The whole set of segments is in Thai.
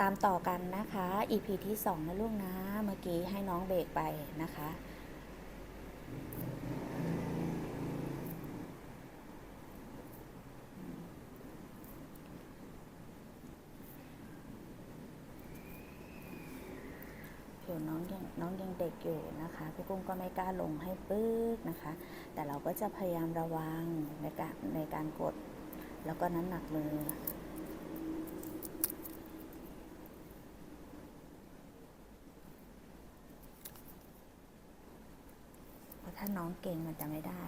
ตามต่อกันนะคะ EP ที่ 2 นะลูกนะ เมื่อกี้ให้น้องเบรกไปนะคะ ผิวน้องยังน้องยังเด็กอยู่นะคะ พี่กุ้งก็ไม่กล้าลงให้ปึ๊กนะคะ แต่เราก็จะพยายามระวังในการในการกด แล้วก็น้ำหนักมือ เพราะถ้า น้องเก่งมันจะไม่ได้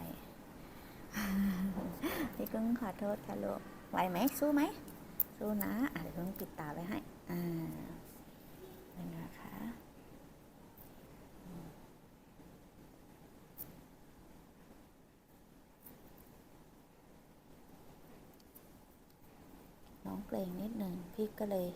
พี่กุ้งขอโทษค่ะลูกไหวไหมสู้ไหมสู้นะอะเดี๋ยวกุ้งปิดตาไว้ให้อ่าเป็นะคะน้องเกรงนิดหนึ่งพี่ก็เลย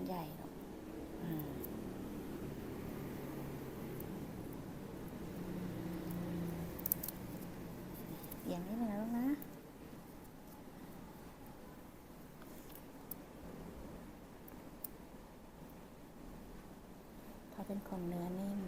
นใหญ่หรอกอ่าเอียงนิดนึงนะลูกนะ พอเป็นของเนื้อนิ่ม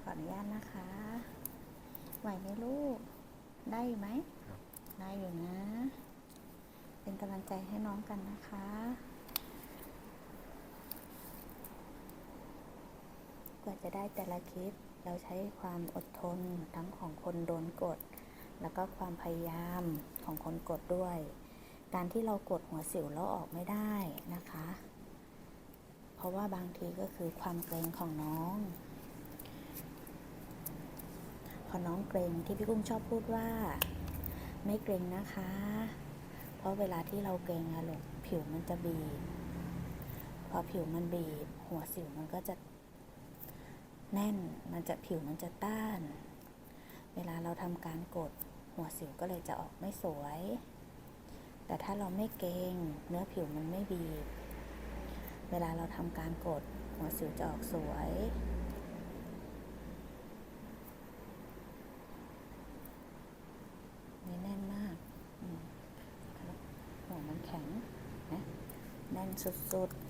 ขออนุญาตนะคะ ไหวไหมลูก ได้อยู่ไหมครับได้อยู่นะ เป็นกำลังใจให้น้องกันนะคะ กว่าจะได้แต่ละคลิป เราใช้ความอดทนทั้งของคนโดนกด แล้วก็ความพยายามของคนกดด้วย การที่เรากดหัวสิวแล้วออกไม่ได้นะคะ เพราะว่าบางทีก็คือความเกรงของน้องพ อน้องเกรงที่พี่กุ้งชอบพูดว่า ไม่เกรงนะคะ เพราะเวลาที่เราเกรงอะลูกผิวมันจะบีบ พอผิวมันบีบ หัวสิวมันก็จะแน่น มันจะผิวมันจะต้าน เวลาเราทำการกด หัวสิวก็เลยจะออกไม่สวย แต่ถ้าเราไม่เกรงเนื้อผิวมันไม่บีบ เวลาเราทำการกด หัวสิวจะออกสวย นี่แน่นมากอืมแล้วหัวมันแข็งนะแน่ นสุดๆ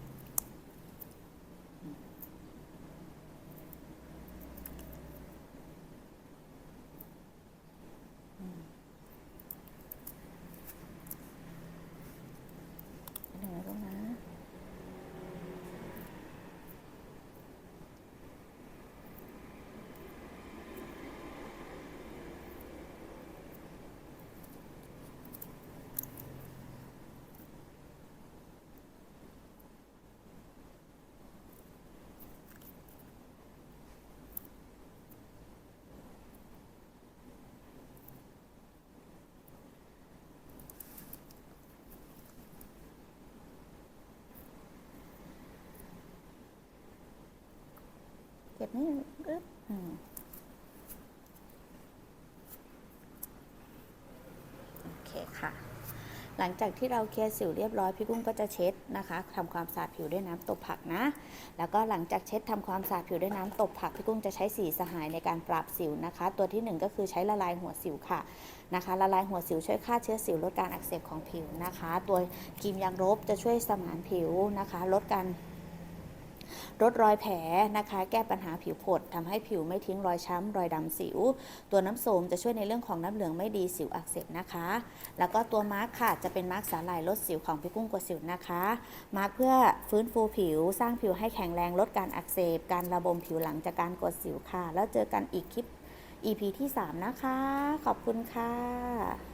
อืมอืมนิดหนึ่งนะลูกนะ เก็บนี่อึ๊บโอเคค่ะ หลังจากที่เราเคลียร์สิวเรียบร้อยพี่กุ้งก็จะเช็ดนะคะทำความสะอาดผิวด้วยน้ำตบผักนะ แล้วก็หลังจากเช็ดทำความสะอาดผิวด้วยน้ำตบผักพี่กุ้งจะใช้สีสหายในการปราบสิวนะคะ ตัวที่หนึ่งก็คือใช้ละลายหัวสิวค่ะนะคะละลายหัวสิวช่วยฆ่าเชื้อสิวลดการอักเสบของผิวนะคะ ตัวครีมยางลบจะช่วยสมานผิวนะคะ ลดการ ลดรอยแผลนะคะ แก้ปัญหาผิวผดทำให้ผิวไม่ทิ้งรอยช้ำรอยดำสิว ตัวน้ำโสมจะช่วยในเรื่องของน้ำเหลืองไม่ดีสิวอักเสบนะคะ แล้วก็ตัวมาร์คค่ะจะเป็นมาร์คสาหร่ายลดสิวของพี่กุ้งกดสิวนะคะ มาร์คเพื่อฟื้นฟูผิวสร้างผิวให้แข็งแรงลดการอักเสบ การระบมผิวหลังจากการกดสิวค่ะ แล้วเจอกันอีกคลิป EP ที่ 3 นะคะ ขอบคุณค่ะ